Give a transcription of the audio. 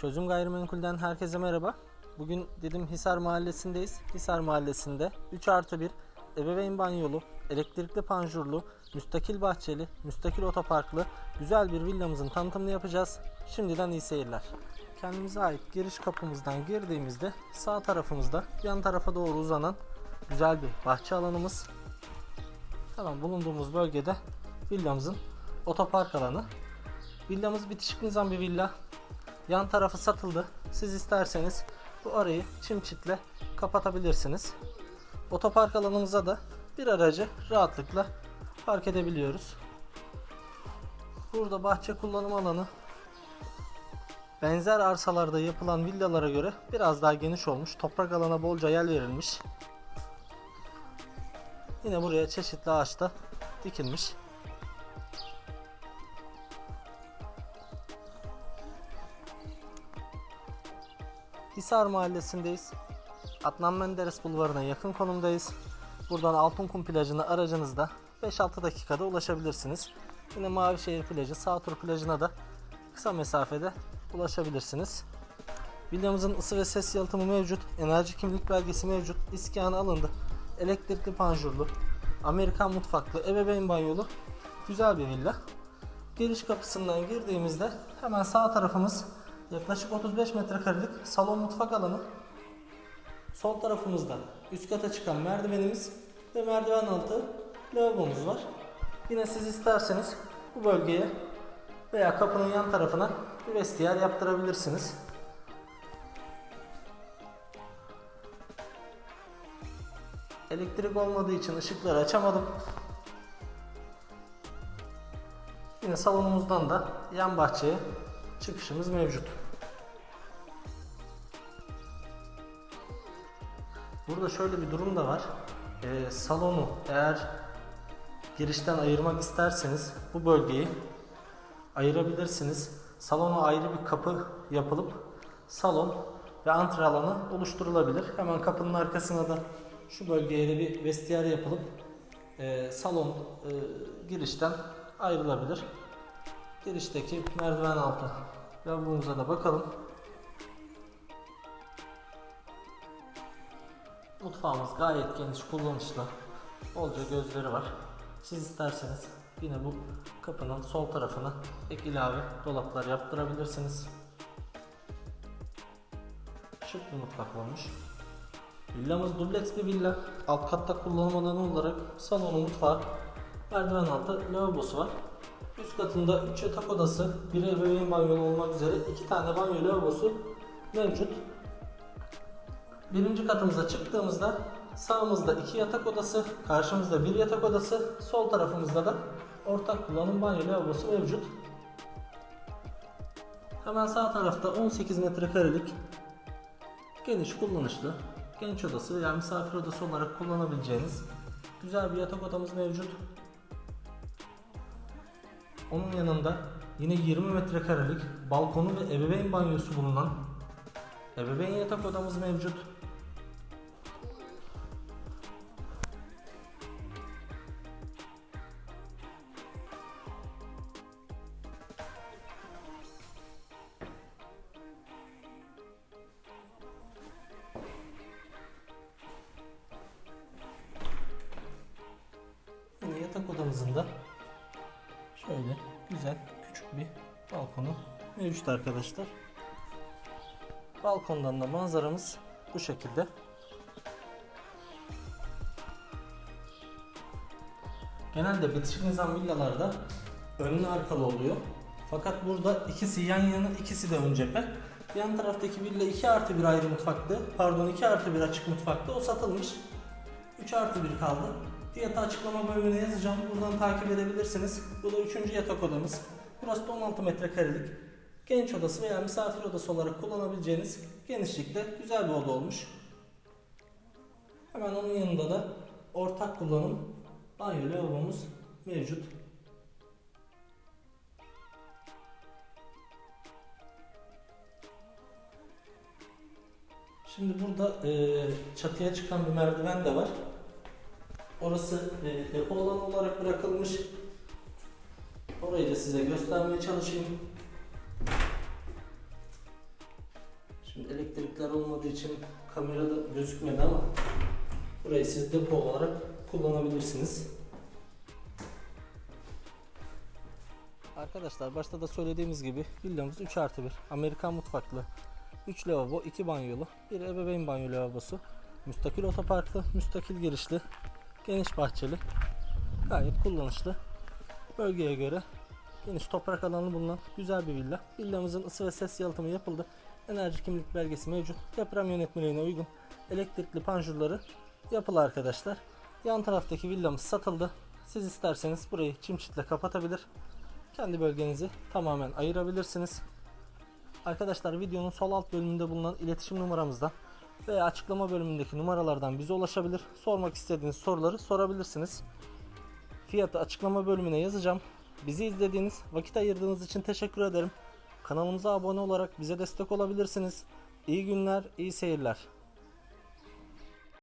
Çözüm Gayrimenkul'den herkese merhaba. Bugün dedim Hisar Mahallesi'ndeyiz. Hisar Mahallesi'nde 3 artı 1 ebeveyn banyolu, elektrikli panjurlu, müstakil bahçeli, müstakil otoparklı güzel bir villamızın tanıtımını yapacağız. Şimdiden iyi seyirler. Kendimize ait giriş kapımızdan girdiğimizde sağ tarafımızda yan tarafa doğru uzanan güzel bir bahçe alanımız. Hemen bulunduğumuz bölgede villamızın otopark alanı. Villamız bitişik nizam bir villa. Yan tarafı satıldı. Siz isterseniz bu arayı çim çitle kapatabilirsiniz. Otopark alanımıza da bir aracı rahatlıkla park edebiliyoruz. Burada bahçe kullanım alanı benzer arsalarda yapılan villalara göre biraz daha geniş olmuş. Toprak alana bolca yer verilmiş. Yine buraya çeşitli ağaçta dikilmiş. Hisar Mahallesi'ndeyiz. Adnan Menderes Bulvarı'na yakın konumdayız. Buradan Altınkum plajına aracınızda 5-6 dakikada ulaşabilirsiniz. Yine Mavişehir plajı, Sağtur plajına da kısa mesafede ulaşabilirsiniz. Villamızın ısı ve ses yalıtımı mevcut. Enerji kimlik belgesi mevcut. İskanı alındı. Elektrikli panjurlu, Amerikan mutfaklı, ebeveyn banyolu güzel bir villa. Giriş kapısından girdiğimizde hemen sağ tarafımız yaklaşık 35 metrekarelik salon mutfak alanı. Sol tarafımızda üst kata çıkan merdivenimiz ve merdiven altı lavabomuz var. Yine siz isterseniz bu bölgeye veya kapının yan tarafına bir vestiyer yaptırabilirsiniz. Elektrik olmadığı için ışıkları açamadım. Yine salonumuzdan da yan bahçeye çıkışımız mevcut. Burada şöyle bir durum da var. Ee, salonu eğer girişten ayırmak isterseniz bu bölgeyi ayırabilirsiniz. Salona ayrı bir kapı yapılıp salon ve antre alanı oluşturulabilir. Hemen kapının arkasına da şu bölgeye de bir vestiyer yapılıp e, salon e, girişten ayrılabilir. Girişteki merdiven altı lavabomuza da bakalım. Mutfağımız gayet geniş, kullanışlı. Bolca gözleri var. Siz isterseniz yine bu kapının sol tarafına ek ilave dolaplar yaptırabilirsiniz. Şık bir mutfak olmuş. Villamız dubleks bir villa. Alt katta kullanım alanı olarak salonu, mutfağı, merdiven altı lavabosu var. Katında 3 yatak odası, bir ebeveyn banyolu olmak üzere 2 tane banyo lavabosu mevcut. Birinci katımıza çıktığımızda sağımızda 2 yatak odası, karşımızda bir yatak odası, sol tarafımızda da ortak kullanım banyo lavabosu mevcut. Hemen sağ tarafta 18 metrekarelik geniş kullanışlı genç odası veya misafir odası olarak kullanabileceğiniz güzel bir yatak odamız mevcut. Onun yanında yine 20 metrekarelik balkonu ve ebeveyn banyosu bulunan ebeveyn yatak odamız mevcut. Yatak odamızın da şöyle güzel küçük bir balkonu mevcut arkadaşlar. Balkondan da manzaramız bu şekilde. Genelde bitişik nizam villalarda önlü arkalı oluyor. Fakat burada ikisi yan yana ikisi de ön cephe. Yan taraftaki villa 2 artı 1 ayrı mutfaktı. Pardon 2 artı 1 açık mutfaktı. O satılmış. 3 artı 1 kaldı. Fiyatı açıklama bölümüne yazacağım. Buradan takip edebilirsiniz. Bu da 3. yatak odamız. Burası da 16 metrekarelik. Genç odası veya misafir odası olarak kullanabileceğiniz genişlikte güzel bir oda olmuş. Hemen onun yanında da ortak kullanım banyo lavabomuz mevcut. Şimdi burada e, çatıya çıkan bir merdiven de var. Orası e, depo alanı olarak bırakılmış. Orayı da size göstermeye çalışayım. Şimdi elektrikler olmadığı için kamerada gözükmedi ama burayı siz depo olarak kullanabilirsiniz. Arkadaşlar başta da söylediğimiz gibi villamız 3 artı 1 Amerikan mutfaklı 3 lavabo 2 banyolu bir ebeveyn banyo lavabosu müstakil otoparklı müstakil girişli geniş bahçeli. Gayet kullanışlı. Bölgeye göre geniş toprak alanı bulunan güzel bir villa. Villamızın ısı ve ses yalıtımı yapıldı. Enerji kimlik belgesi mevcut. Deprem yönetmeliğine uygun elektrikli panjurları yapılı arkadaşlar. Yan taraftaki villamız satıldı. Siz isterseniz burayı çim çitle kapatabilir. Kendi bölgenizi tamamen ayırabilirsiniz. Arkadaşlar videonun sol alt bölümünde bulunan iletişim numaramızdan veya açıklama bölümündeki numaralardan bize ulaşabilir. Sormak istediğiniz soruları sorabilirsiniz. Fiyatı açıklama bölümüne yazacağım. Bizi izlediğiniz, vakit ayırdığınız için teşekkür ederim. Kanalımıza abone olarak bize destek olabilirsiniz. İyi günler, iyi seyirler.